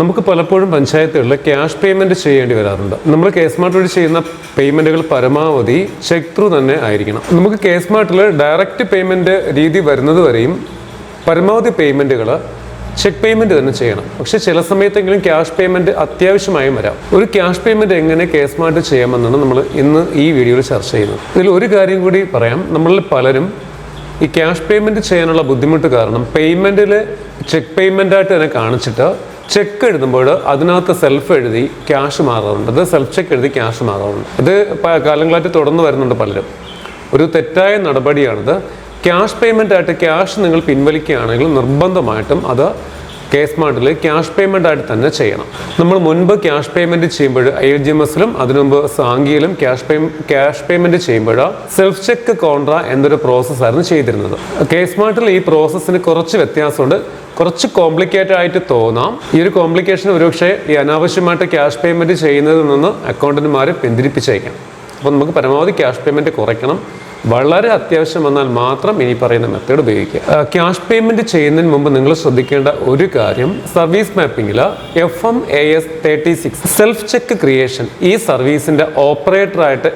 നമുക്ക് പലപ്പോഴും പഞ്ചായത്തുകളിൽ ക്യാഷ് പേയ്മെന്റ് ചെയ്യേണ്ടി വരാറുണ്ട്. നമ്മൾ കെ സ്മാർട്ട് വഴി ചെയ്യുന്ന പേയ്മെന്റുകൾ പരമാവധി ചെക്ക് ത്രൂ തന്നെ ആയിരിക്കണം. നമുക്ക് കെ സ്മാർട്ടിൽ ഡയറക്റ്റ് പേയ്മെന്റ് രീതി വരുന്നത് വരെയും പരമാവധി പേയ്മെന്റുകൾ ചെക്ക് പേയ്മെന്റ് തന്നെ ചെയ്യണം. പക്ഷെ ചില സമയത്തെങ്കിലും ക്യാഷ് പേയ്മെന്റ് അത്യാവശ്യമായും വരാം. ഒരു ക്യാഷ് പേയ്മെന്റ് എങ്ങനെ കെ സ്മാർട്ട് ചെയ്യാമെന്നാണ് നമ്മൾ ഇന്ന് ഈ വീഡിയോയിൽ ചർച്ച ചെയ്യുന്നത്. ഇതിൽ ഒരു കാര്യം കൂടി പറയാം. നമ്മളിൽ പലരും ഈ ക്യാഷ് പേയ്മെന്റ് ചെയ്യാനുള്ള ബുദ്ധിമുട്ട് കാരണം പേയ്മെന്റിൽ ചെക്ക് പേയ്മെന്റായിട്ട് തന്നെ കാണിച്ചിട്ട് ചെക്ക് എഴുതുമ്പോൾ അതിനകത്ത് സെൽഫ് എഴുതി ക്യാഷ് മാറാറുണ്ട്. അത് സെൽഫ് ചെക്ക് എഴുതി ക്യാഷ് മാറാറുണ്ട്. ഇത് കാലങ്ങളായിട്ട് തുടർന്ന് വരുന്നുണ്ട് പലരും. ഒരു തെറ്റായ നടപടിയാണിത്. ക്യാഷ് പേയ്മെന്റ് ആയിട്ട് ക്യാഷ് നിങ്ങൾ പിൻവലിക്കുകയാണെങ്കിൽ നിർബന്ധമായിട്ടും അത് കെ സ്മാർട്ടിൽ ക്യാഷ് പേയ്മെന്റ് ആയിട്ട് തന്നെ ചെയ്യണം. നമ്മൾ മുൻപ് ക്യാഷ് പേയ്മെന്റ് ചെയ്യുമ്പോൾ ഐ ജി എം എസിലും അതിനു മുമ്പ് സാങ്കിയിലും ക്യാഷ് പേ ക്യാഷ് പേയ്മെന്റ് ചെയ്യുമ്പോൾ സെൽഫ് ചെക്ക് കോൺട്ര എന്നൊരു പ്രോസസ്സായിരുന്നു ചെയ്തിരുന്നത്. കെ സ്മാർട്ടിൽ ഈ പ്രോസസ്സിന് കുറച്ച് വ്യത്യാസമുണ്ട്. കുറച്ച് കോംപ്ലിക്കേറ്റഡ് ആയിട്ട് തോന്നാം. ഈ ഒരു കോംപ്ലിക്കേഷൻ ഒരുപക്ഷെ ഈ അനാവശ്യമായിട്ട് ക്യാഷ് പേയ്മെന്റ് ചെയ്യുന്നതിൽ നിന്ന് അക്കൗണ്ടന്റ്മാരെ പിന്തിരിപ്പിച്ചേക്കാം. അപ്പോൾ നമുക്ക് പരമാവധി ക്യാഷ് പേയ്മെന്റ് കുറയ്ക്കണം. വളരെ അത്യാവശ്യം വന്നാൽ മാത്രം ഇനി പറയുന്ന മെത്തേഡ് ഉപയോഗിക്കുക. ക്യാഷ് പേയ്മെന്റ് ചെയ്യുന്നതിന് മുമ്പ് നിങ്ങൾ ശ്രദ്ധിക്കേണ്ട ഒരു കാര്യം service മാപ്പിംഗിൽ F M A S thirty six self check creation ഈ സർവീസിന്റെ ഓപ്പറേറ്ററായിട്ട്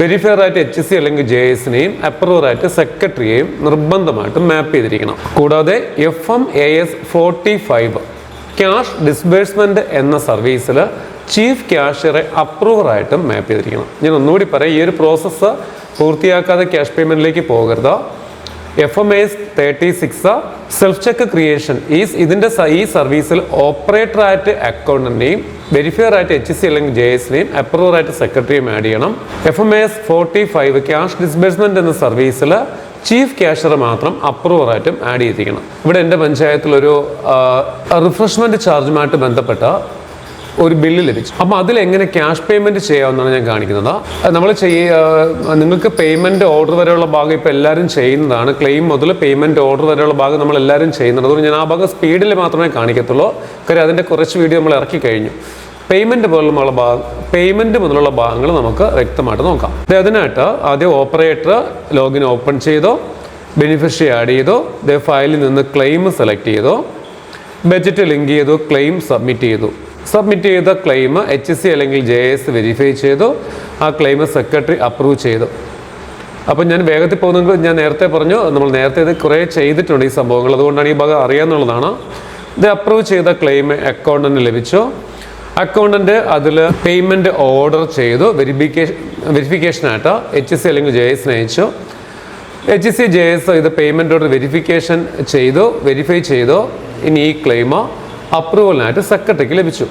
വെരിഫയർ ആയിട്ട് എച്ച് സി അല്ലെങ്കിൽ ജെ എസിനെയും അപ്രൂവർ ആയിട്ട് സെക്രട്ടറിയെയും നിർബന്ധമായിട്ട് മാപ്പ് ചെയ്തിരിക്കണം. കൂടാതെ F M A S forty five cash disbursement എന്ന സർവീസിൽ ചീഫ് ക്യാഷ്യറെ അപ്രൂവറായിട്ടും മാപ്പ് ചെയ്തിരിക്കണം. ഞാൻ ഒന്നുകൂടി പറയാം ഈ ഒരു പ്രോസസ്സ് പൂർത്തിയാക്കാതെ ക്യാഷ് പേയ്മെന്റിലേക്ക് പോകരുത്. F M S thirty six self check creation ഈ ഇതിന്റെ ഈ സർവീസിൽ ഓപ്പറേറ്റർ ആയിട്ട് അക്കൗണ്ടന്റെയും വെരിഫയർ ആയിട്ട് എച്ച് സി അല്ലെങ്കിൽ ജെ എസിനെയും അപ്രൂവർ ആയിട്ട് സെക്രട്ടറിയും ആഡ് ചെയ്യണം. F M S forty five cash disbursement എന്ന സർവീസിൽ ചീഫ് ക്യാഷർ മാത്രം അപ്രൂവർ ആയിട്ടും ആഡ് ചെയ്തിരിക്കണം. ഇവിടെ എന്റെ പഞ്ചായത്തിലൊരു റിഫ്രഷ്മെന്റ് ചാർജുമായിട്ട് ബന്ധപ്പെട്ട ഒരു ബില്ല് ലഭിച്ചു. അപ്പോൾ അതിൽ എങ്ങനെ ക്യാഷ് പേയ്മെന്റ് ചെയ്യാമെന്നാണ് ഞാൻ കാണിക്കുന്നത്. നമ്മൾ ചെയ്യ നിങ്ങൾക്ക് പേയ്മെന്റ് ഓർഡർ വരെയുള്ള ഭാഗം ഇപ്പോൾ എല്ലാവരും ചെയ്യുന്നതാണ്. ക്ലെയിം മുതൽ പേയ്മെന്റ് ഓർഡർ വരെയുള്ള ഭാഗം നമ്മൾ എല്ലാവരും ചെയ്യുന്നത് അതുകൊണ്ട് ഞാൻ ആ ഭാഗം സ്പീഡിൽ മാത്രമേ കാണിക്കത്തുള്ളൂ. കാര്യം അതിന്റെ കുറച്ച് വീഡിയോ നമ്മൾ ഇറക്കി കഴിഞ്ഞു. പേയ്മെന്റ് പോലുള്ള ഭാഗം പേയ്മെന്റ് മുതലുള്ള ഭാഗങ്ങൾ നമുക്ക് വ്യക്തമായിട്ട് നോക്കാം. അതിനായിട്ട് ആദ്യം ഓപ്പറേറ്റർ ലോഗിൻ ഓപ്പൺ ചെയ്തോ. ബെനിഫിഷ്യറി ആഡ് ചെയ്തോ. ഫയലിൽ നിന്ന് ക്ലെയിം സെലക്ട് ചെയ്തോ. ബജറ്റ് ലിങ്ക് ചെയ്തു. ക്ലെയിം സബ്മിറ്റ് ചെയ്തു. സബ്മിറ്റ് ചെയ്ത ക്ലെയിം എച്ച് സി അല്ലെങ്കിൽ ജെ എസ് വെരിഫൈ ചെയ്തു. ആ ക്ലെയിം സെക്രട്ടറി അപ്രൂവ് ചെയ്തു. അപ്പം ഞാൻ വേഗത്തിൽ പോകുന്നെങ്കിൽ ഞാൻ നേരത്തെ പറഞ്ഞു നമ്മൾ നേരത്തെ ഇത് കുറേ ചെയ്തിട്ടുണ്ട് ഈ സംഭവങ്ങൾ. അതുകൊണ്ടാണ് ഈ ഭാഗം അറിയാമെന്നുള്ളതാണ് ഇത് അപ്രൂവ് ചെയ്ത ക്ലെയിം അക്കൗണ്ടന്റ് ലഭിച്ചു. അക്കൗണ്ടന്റ് അതിൽ പേയ്മെന്റ് ഓർഡർ ചെയ്തു. വെരിഫിക്കേഷൻ വെരിഫിക്കേഷനായിട്ട് എച്ച് സി അല്ലെങ്കിൽ ജെ എസിന് അയച്ചു എച്ച് സി ജെ എസ് ഇത് പേയ്മെന്റ് ഓർഡർ വെരിഫിക്കേഷൻ ചെയ്തു വെരിഫൈ ചെയ്തു. ഇനി ഈ ക്ലെയിം അപ്രൂവലിനായിട്ട് സെക്രട്ടറിക്ക് ലഭിച്ചു.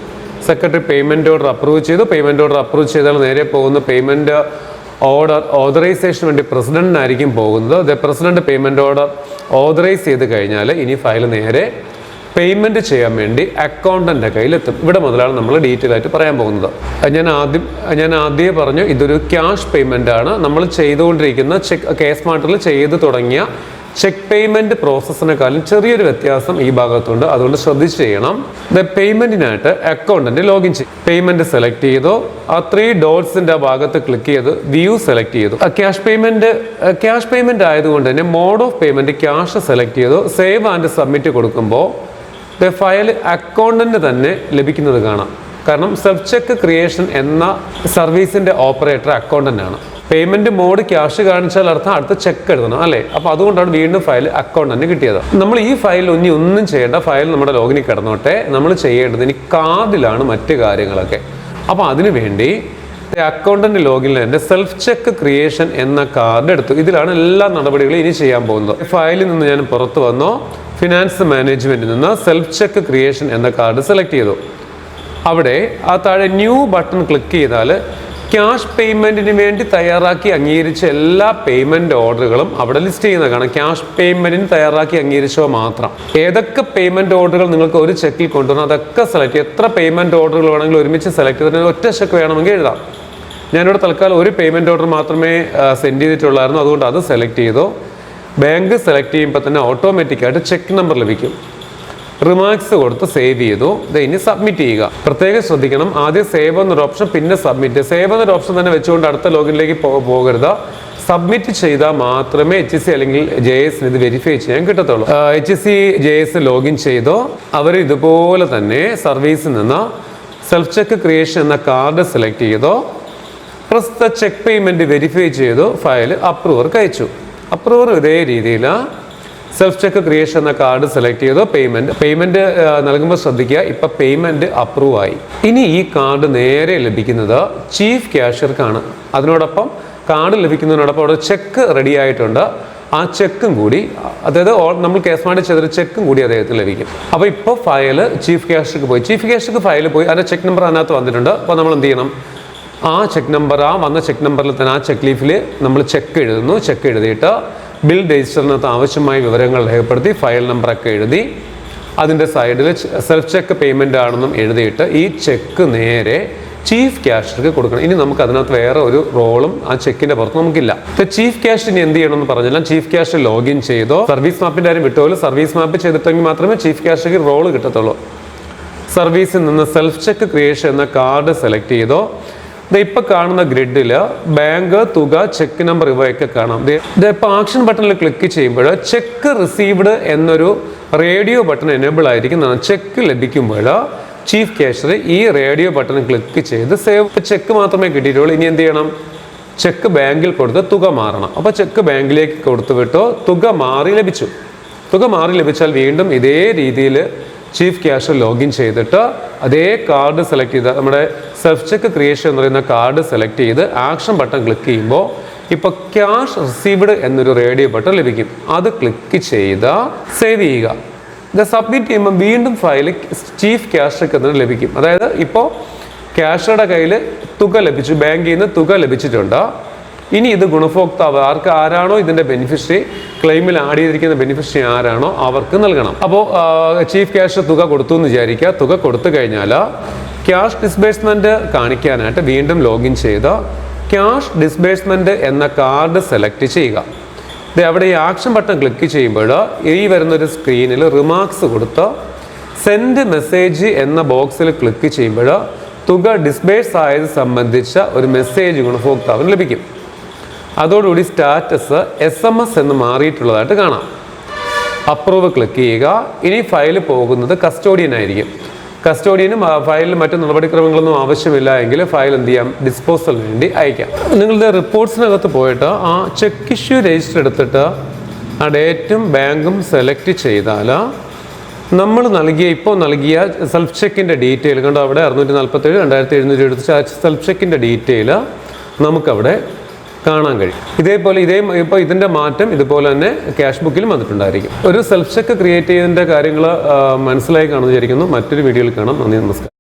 സെക്രട്ടറി പേയ്മെന്റ് ഓർഡർ അപ്രൂവ് ചെയ്തു. പേയ്മെന്റ് ഓർഡർ അപ്രൂവ് ചെയ്താൽ നേരെ പോകുന്ന പേയ്മെന്റ് ഓർഡർ ഓതറൈസേഷന് വേണ്ടി പ്രസിഡന്റിനായിരിക്കും പോകുന്നത്. The president payment order authorise ചെയ്ത് കഴിഞ്ഞാൽ ഇനി ഫയൽ നേരെ പേയ്മെന്റ് ചെയ്യാൻ വേണ്ടി അക്കൗണ്ടന്റെ കയ്യിലെത്തും. ഇവിടെ മുതലാണ് നമ്മൾ ഡീറ്റെയിൽ ആയിട്ട് പറയാൻ പോകുന്നത്. ഞാൻ ആദ്യം ഞാൻ ആദ്യമേ പറഞ്ഞു ഇതൊരു ക്യാഷ് പേയ്മെന്റ് ആണ്. നമ്മൾ ചെയ്തുകൊണ്ടിരിക്കുന്ന ചെക്ക് കേസ് സ്മാർട്ടിൽ ചെയ്ത് തുടങ്ങിയ ചെക്ക് പേയ്മെന്റ് പ്രോസസ്സിനെക്കാളും ചെറിയൊരു വ്യത്യാസം ഈ ഭാഗത്തുണ്ട്. അതുകൊണ്ട് ശ്രദ്ധിച്ച് ചെയ്യണം. ദ പേയ്മെന്റിനായിട്ട് അക്കൗണ്ടന്റ് ലോഗിൻ ചെയ്യും. പേയ്മെന്റ് സെലക്ട് ചെയ്തോ. ആ ത്രീ ഡോട്ട്സിന്റെ ആ ഭാഗത്ത് ക്ലിക്ക് ചെയ്ത് വ്യൂ സെലക്ട് ചെയ്തു. ക്യാഷ് പേയ്മെന്റ് ക്യാഷ് പേയ്മെന്റ് ആയതുകൊണ്ട് തന്നെ mode of payment cash select ചെയ്തു. സേവ് ആൻഡ് സബ്മിറ്റ് കൊടുക്കുമ്പോൾ ദ ഫയൽ അക്കൗണ്ടന്റ് തന്നെ ലഭിക്കുന്നത് കാണാം. കാരണം സെൽഫ് ചെക്ക് ക്രിയേഷൻ എന്ന സർവീസിന്റെ ഓപ്പറേറ്റർ അക്കൗണ്ടന്റ് ആണ്. പേയ്മെന്റ് മോഡ് ക്യാഷ് കാണിച്ചാൽ അർത്ഥം അടുത്ത ചെക്ക് എഴുതണം അല്ലേ? അപ്പോൾ അതുകൊണ്ടാണ് വീണ്ടും ഫയൽ അക്കൗണ്ട് തന്നെ കിട്ടിയത്. നമ്മൾ ഈ ഫയൽ ഇനി ഒന്നും ചെയ്യേണ്ട ഫയൽ നമ്മുടെ ലോഗിനിൽ കിടന്നോട്ടെ. നമ്മൾ ചെയ്യേണ്ടത് ഇനി കാർഡിലാണ് മറ്റു കാര്യങ്ങളൊക്കെ. അപ്പോൾ അതിനു വേണ്ടി അക്കൗണ്ടന്റ് ലോഗിനിൽ എന്റെ സെൽഫ് ചെക്ക് ക്രിയേഷൻ എന്ന കാർഡ് എടുത്തു. ഇതിലാണ് എല്ലാ നടപടികളും ഇനി ചെയ്യാൻ പോകുന്നത്. ഫയലിൽ നിന്ന് ഞാൻ പുറത്തു വന്നോ. ഫിനാൻസ് മാനേജ്മെന്റിൽ നിന്ന് സെൽഫ് ചെക്ക് ക്രിയേഷൻ എന്ന കാർഡ് സെലക്ട് ചെയ്തു. അവിടെ ആ താഴെ ന്യൂ ബട്ടൺ ക്ലിക്ക് ചെയ്താൽ ക്യാഷ് പേയ്മെന്റിന് വേണ്ടി തയ്യാറാക്കി അംഗീകരിച്ച എല്ലാ പേയ്മെന്റ് ഓർഡറുകളും അവിടെ ലിസ്റ്റ് ചെയ്യുന്നത് കാരണം ക്യാഷ് പേയ്മെന്റിന് തയ്യാറാക്കി അംഗീകരിച്ചവ മാത്രം. ഏതൊക്കെ പേയ്മെന്റ് ഓർഡറുകൾ നിങ്ങൾക്ക് ഒരു ചെക്കിൽ കൊണ്ടുവരണം അതൊക്കെ സെലക്ട് ചെയ്യും എത്ര പേയ്മെന്റ് ഓർഡറുകൾ വേണമെങ്കിലും ഒരുമിച്ച് സെലക്ട് ചെയ്തിട്ട് ഒറ്റ ചെക്ക് വേണമെങ്കിൽ എഴുതാം. ഞാനിവിടെ തൽക്കാലം ഒരു പേയ്മെന്റ് ഓർഡർ മാത്രമേ സെൻഡ് ചെയ്തിട്ടുള്ളായിരുന്നു. അതുകൊണ്ട് അത് സെലക്ട് ചെയ്തോ. ബാങ്ക് സെലക്ട് ചെയ്യുമ്പോൾ തന്നെ ഓട്ടോമാറ്റിക്കായിട്ട് ചെക്ക് നമ്പർ ലഭിക്കും. റിമാർക്സ് കൊടുത്ത് സേവ് ചെയ്തു. ഇനി സബ്മിറ്റ് ചെയ്യുക. പ്രത്യേകം ശ്രദ്ധിക്കണം. ആദ്യം സേവ് എന്നൊരു ഓപ്ഷൻ പിന്നെ സബ്മിറ്റ് സേവ് എന്നൊരു ഓപ്ഷൻ തന്നെ വെച്ചുകൊണ്ട് അടുത്ത ലോഗിനിലേക്ക് പോകരുത്. സബ്മിറ്റ് ചെയ്താൽ മാത്രമേ എച്ച് എസ് സി അല്ലെങ്കിൽ ജെ എസിന് ഇത് വെരിഫൈ ചെയ്യാൻ കിട്ടത്തുള്ളൂ. H S C J S login ചെയ്തോ. അവർ ഇതുപോലെ തന്നെ സർവീസിൽ നിന്ന് സെൽഫ് ചെക്ക് ക്രിയേഷൻ എന്ന കാർഡ് സെലക്ട് ചെയ്തോ. പ്രസ്തുത ചെക്ക് പേയ്മെന്റ് വെരിഫൈ ചെയ്തു. ഫയൽ അപ്രൂവർക്ക് അയച്ചു. അപ്രൂവർ ഇതേ രീതിയിൽ സെൽഫ് ചെക്ക് ക്രിയേഷൻ എന്ന കാർഡ് സെലക്ട് ചെയ്തോ. പേയ്മെന്റ് പേയ്മെന്റ് നൽകുമ്പോൾ ശ്രദ്ധിക്കുക. ഇപ്പൊ പേയ്മെന്റ് അപ്രൂവ് ആയി. ഇനി ഈ കാർഡ് നേരെ ലഭിക്കുന്നത് ചീഫ് ക്യാഷ്യർക്കാണ് അതിനോടൊപ്പം കാർഡ് ലഭിക്കുന്നതിനോടൊപ്പം അവിടെ ചെക്ക് റെഡി ആയിട്ടുണ്ട്. ആ ചെക്കും കൂടി അതായത് നമ്മൾ കേസ് മാഡി ചെയ്തൊരു ചെക്കും കൂടി അദ്ദേഹത്തിന് ലഭിക്കും. അപ്പോൾ ഇപ്പൊ ഫയൽ ചീഫ് ക്യാഷ്യർക്ക് പോയി. ചീഫ് ക്യാഷ്യർക്ക് ഫയൽ പോയി. അതിന്റെ ചെക്ക് നമ്പർ അതിനകത്ത് വന്നിട്ടുണ്ട്. അപ്പോൾ നമ്മൾ എന്ത് ചെയ്യണം? ആ ചെക്ക് നമ്പർ ആ വന്ന ചെക്ക് നമ്പറിൽ തന്നെ ആ ചെക്ക് ലീഫിൽ നമ്മൾ ചെക്ക് എഴുതുന്നു. ചെക്ക് എഴുതിയിട്ട് ബിൽ രജിസ്റ്ററിനകത്ത് ആവശ്യമായ വിവരങ്ങൾ രേഖപ്പെടുത്തി ഫയൽ നമ്പറൊക്കെ എഴുതി അതിന്റെ സൈഡിൽ സെൽഫ് ചെക്ക് പേയ്മെന്റ് ആണെന്നും എഴുതിയിട്ട് ഈ ചെക്ക് നേരെ ചീഫ് ക്യാഷർക്ക് കൊടുക്കണം. ഇനി നമുക്ക് അതിനകത്ത് വേറെ ഒരു റോളും ആ ചെക്കിന്റെ പുറത്ത് നമുക്കില്ല. ചീഫ് ക്യാഷ് ഇനി എന്ത് ചെയ്യണമെന്ന് പറഞ്ഞാൽ ചീഫ് ക്യാഷ് ലോഗിൻ ചെയ്തോ സർവീസ് മാപ്പിന്റെ കാര്യം വിട്ടുപോലും സർവീസ് മാപ്പ് ചെയ്തിട്ടെങ്കിൽ മാത്രമേ ചീഫ് ക്യാഷ്ക്ക് റോൾ കിട്ടത്തുള്ളൂ. സർവീസിൽ നിന്ന് സെൽഫ് ചെക്ക് ക്രിയേഷൻ എന്ന കാർഡ് സെലക്ട് ചെയ്തോ ഇപ്പൊ കാണുന്ന ഗ്രിഡിൽ ബാങ്ക് തുക ചെക്ക് നമ്പർ ഇവയൊക്കെ കാണാം. ഇപ്പൊ ആക്ഷൻ ബട്ടണിൽ ക്ലിക്ക് ചെയ്യുമ്പോൾ ചെക്ക് റിസീവ്ഡ് എന്നൊരു റേഡിയോ ബട്ടൺ എനേബിൾ ആയിരിക്കും. ചെക്ക് ലഭിക്കുമ്പോൾ ചീഫ് ക്യാഷർ ഈ റേഡിയോ ബട്ടൺ ക്ലിക്ക് ചെയ്ത് സേവ് ചെക്ക് മാത്രമേ കിട്ടിയിട്ടുള്ളൂ. ഇനി എന്ത് ചെയ്യണം? ചെക്ക് ബാങ്കിൽ കൊടുത്ത് തുക മാറണം. അപ്പോൾ ചെക്ക് ബാങ്കിലേക്ക് കൊടുത്തു വിട്ടോ തുക മാറി ലഭിച്ചു. തുക മാറി ലഭിച്ചാൽ വീണ്ടും ഇതേ രീതിയിൽ ചീഫ് ക്യാഷ് ലോഗിൻ ചെയ്തിട്ട് അതേ കാർഡ് സെലക്ട് ചെയ്ത് നമ്മുടെ സെൽഫ് ചെക്ക് ക്രിയേഷൻ എന്ന് പറയുന്ന കാർഡ് സെലക്ട് ചെയ്ത് ആക്ഷൻ ബട്ടൺ ക്ലിക്ക് ചെയ്യുമ്പോൾ ഇപ്പോൾ ക്യാഷ് റിസീവ്ഡ് എന്നൊരു റേഡിയോ ബട്ടൺ ലഭിക്കും. അത് ക്ലിക്ക് ചെയ്ത് സേവ് ചെയ്യുക. ഇത് സബ്മിറ്റ് ചെയ്യുമ്പോൾ വീണ്ടും ഫയൽ ചീഫ് ക്യാഷ് എന്നതിന് ലഭിക്കും. അതായത് ഇപ്പോൾ ക്യാഷറുടെ കയ്യിൽ തുക ലഭിച്ചു ബാങ്കിൽ നിന്ന് തുക ലഭിച്ചിട്ടുണ്ട്. ഇനി ഇത് ഗുണഭോക്താവ് ആർക്ക് ആരാണോ ഇതിന്റെ ബെനിഫിഷ്യറി ക്ലെയിമിൽ ആഡ് ചെയ്തിരിക്കുന്ന ബെനിഫിഷ്യറി ആരാണോ അവർക്ക് നൽകണം. അപ്പോൾ ചീഫ് ക്യാഷ് തുക കൊടുത്തു എന്ന് വിചാരിക്കുക. തുക കൊടുത്തു കഴിഞ്ഞാൽ ക്യാഷ് ഡിസ്ബേഴ്സ്മെന്റ് കാണിക്കാനായിട്ട് വീണ്ടും ലോഗിൻ ചെയ്ത് ക്യാഷ് ഡിസ്ബേഴ്സ്മെന്റ് എന്ന കാർഡ് സെലക്ട് ചെയ്യുക. ഇത് അവിടെ ഈ ആക്ഷൻ ബട്ടൺ ക്ലിക്ക് ചെയ്യുമ്പോൾ ഈ വരുന്നൊരു സ്ക്രീനിൽ റിമാർക്സ് കൊടുത്ത് സെൻഡ് മെസ്സേജ് എന്ന ബോക്സിൽ ക്ലിക്ക് ചെയ്യുമ്പോൾ തുക ഡിസ്ബേഴ്സ് ആയത് സംബന്ധിച്ച ഒരു മെസ്സേജ് ഗുണഭോക്താവിന് ലഭിക്കും. അതോടുകൂടി സ്റ്റാറ്റസ് എസ് എം എസ് എന്ന് മാറിയിട്ടുള്ളതായിട്ട് കാണാം. അപ്രൂവ് ക്ലിക്ക് ചെയ്യുക. ഇനി ഫയൽ പോകുന്നത് കസ്റ്റോഡിയൻ ആയിരിക്കും. കസ്റ്റോഡിയനും ഫയലിൽ മറ്റു നടപടിക്രമങ്ങളൊന്നും ആവശ്യമില്ല എങ്കിൽ ഫയൽ എന്ത് ചെയ്യാം? ഡിസ്പോസലിന് വേണ്ടി അയക്കാം. നിങ്ങളുടെ റിപ്പോർട്ട്സിനകത്ത് പോയിട്ട് ആ ചെക്ക് ഇഷ്യൂ രജിസ്റ്റർ എടുത്തിട്ട് ആ ഡേറ്റും ബാങ്കും സെലക്ട് ചെയ്താൽ നമ്മൾ നൽകിയ ഇപ്പോൾ നൽകിയ സെൽഫ് ചെക്കിന്റെ ഡീറ്റെയിൽ കണ്ടോ അവിടെ അറുന്നൂറ്റി നാൽപ്പത്തേഴ് രണ്ടായിരത്തി എഴുന്നൂറ്റി എഴുപത്തി സെൽഫ് ചെക്കിന്റെ ഡീറ്റെയിൽ നമുക്കവിടെ കാണാൻ കഴിയും. ഇതേപോലെ ഇതേ ഇപ്പോൾ ഇതിന്റെ മാറ്റം ഇതുപോലെ തന്നെ ക്യാഷ് ബുക്കിലും വന്നിട്ടുണ്ടായിരിക്കും. ഒരു സെൽഫ് ചെക്ക് ക്രിയേറ്റ് ചെയ്തതിന്റെ കാര്യങ്ങൾ മനസ്സിലായി കാണുന്നു വിചാരിക്കുന്നു. മറ്റൊരു വീഡിയോയിൽ കാണാം. നന്ദി നമസ്കാരം.